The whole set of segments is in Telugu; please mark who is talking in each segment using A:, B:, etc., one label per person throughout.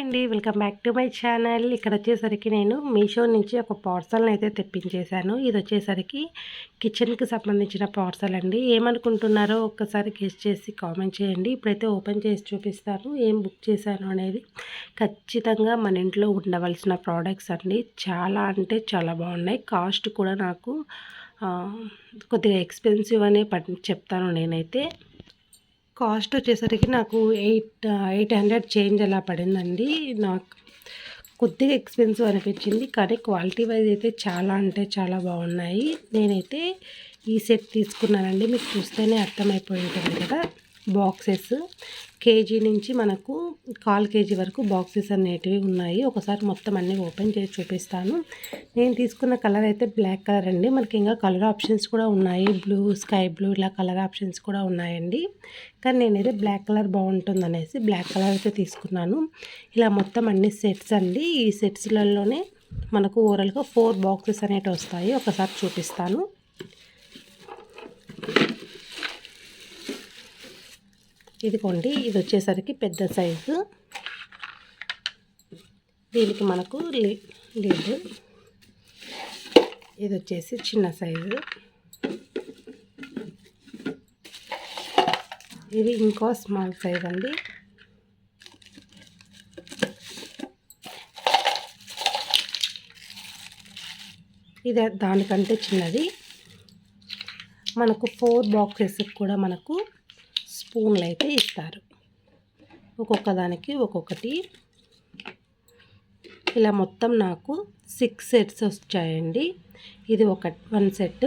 A: అండి welcome back to my channel. ఇక్కడ వచ్చేసరికి నేను మీషో నుంచి ఒక పార్సల్ని అయితే తెప్పించేశాను. ఇది వచ్చేసరికి కిచెన్కి సంబంధించిన పార్సల్ అండి. ఏమనుకుంటున్నారో ఒక్కసారి గెస్ట్ చేసి కామెంట్ చేయండి. ఇప్పుడైతే ఓపెన్ చేసి చూపిస్తాను. ఏం బుక్ చేశాను అనేది ఖచ్చితంగా మన ఇంట్లో ఉండవలసిన ప్రోడక్ట్స్ అండి. చాలా అంటే చాలా బాగున్నాయి. కాస్ట్ కూడా నాకు కొద్దిగా ఎక్స్పెన్సివ్ అనే చెప్తాను నేనైతే. కాస్ట్ వచ్చేసరికి నాకు ఎయిట్ ఎయిట్ హండ్రెడ్ చేంజ్ అలా పడిందండి. నాకు కొద్దిగా ఎక్స్పెన్సివ్ అనిపించింది కానీ క్వాలిటీ వైజ్ అయితే చాలా అంటే చాలా బాగున్నాయి. నేనైతే ఈ సెట్ తీసుకున్నానండి మీకు చూస్తేనే అర్థమైపోయి ఉంటుంది కదా. బాక్సెస్. కేజీ నుంచి మనకు కాల్ కేజీ వరకు బాక్సెస్ అనేటివి ఉన్నాయి. ఒకసారి మొత్తం అన్నీ ఓపెన్ చేసి చూపిస్తాను. నేను తీసుకున్న కలర్ అయితే బ్లాక్ కలర్ అండి. మనకి ఇంకా కలర్ ఆప్షన్స్ కూడా ఉన్నాయి. బ్లూ స్కై బ్లూ ఇలా కలర్ ఆప్షన్స్ కూడా ఉన్నాయండి. కానీ నేనైతే బ్లాక్ కలర్ బాగుంటుంది అనేసి బ్లాక్ కలర్ అయితే తీసుకున్నాను. ఇలా మొత్తం అన్ని సెట్స్ అండి. ఈ సెట్స్లలోనే మనకు ఓవరాల్గా ఫోర్ బాక్సెస్ అనేవి వస్తాయి. ఒకసారి చూపిస్తాను. ఇదిగోండి ఇది వచ్చేసరికి పెద్ద సైజు. దీనికి మనకు లిడ్. ఇది వచ్చేసి చిన్న సైజు. ఇది ఇంకో స్మాల్ సైజ్ అండి. ఇది దానికంటే చిన్నది. మనకు ఫోర్ బాక్సెస్ కూడా మనకు స్పూన్లు అయితే ఇస్తారు. ఒక్కొక్క దానికి ఒక్కొక్కటి. ఇలా మొత్తం నాకు సిక్స్ సెట్స్ వచ్చాయండి. ఇది ఒక one set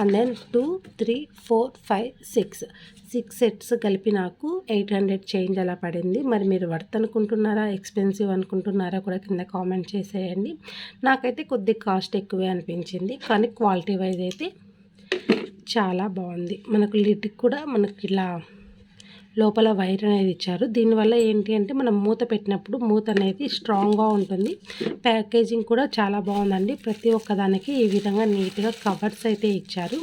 A: and then two three four five six six sets కలిపి నాకు ఎయిట్ హండ్రెడ్ చేంజ్ అలా పడింది. మరి మీరు వర్త్ అనుకుంటున్నారా ఎక్స్పెన్సివ్ అనుకుంటున్నారా కూడా కింద కామెంట్ చేసేయండి. నాకైతే కొద్దిగా కాస్ట్ ఎక్కువే అనిపించింది. కానీ క్వాలిటీ వైజ్ అయితే చాలా బాగుంది. మనకు లిడ్కి కూడా మనకి ఇలా లోపల వైర్ అనేది ఇచ్చారు. దీనివల్ల ఏంటి అంటే మనం మూత పెట్టినప్పుడు మూత అనేది స్ట్రాంగ్గా ఉంటుంది. ప్యాకేజింగ్ కూడా చాలా బాగుందండి. ప్రతి ఒక్కదానికి ఈ విధంగా నీట్గా కవర్స్ అయితే ఇచ్చారు.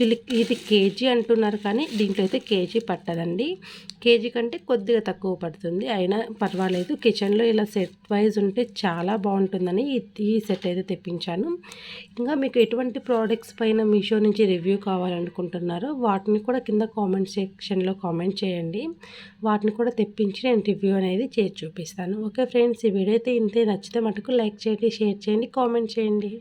A: వీళ్ళకి ఇది కేజీ అంటున్నారు కానీ దీంట్లో అయితే కేజీ పట్టదండి. కేజీ కంటే కొద్దిగా తక్కువ పడుతుంది. అయినా పర్వాలేదు. కిచెన్లో ఇలా సెట్ వైజ్ ఉంటే చాలా బాగుంటుందని ఈ సెట్ అయితే తెప్పించాను. ఇంకా మీకు ఎటువంటి ప్రోడక్ట్స్ పైన మీషో నుంచి రివ్యూ కావాలనుకుంటున్నారో వాటిని కూడా కింద కామెంట్ సెక్షన్లో కామెంట్ చేయండి. వాటిని కూడా తెప్పించి నేను రివ్యూ అనేది చేసి చూపిస్తాను. ఓకే ఫ్రెండ్స్ ఈ వీడియో అయితే ఇంతే. నచ్చితే మటుకు లైక్ చేయండి షేర్ చేయండి కామెంట్ చేయండి.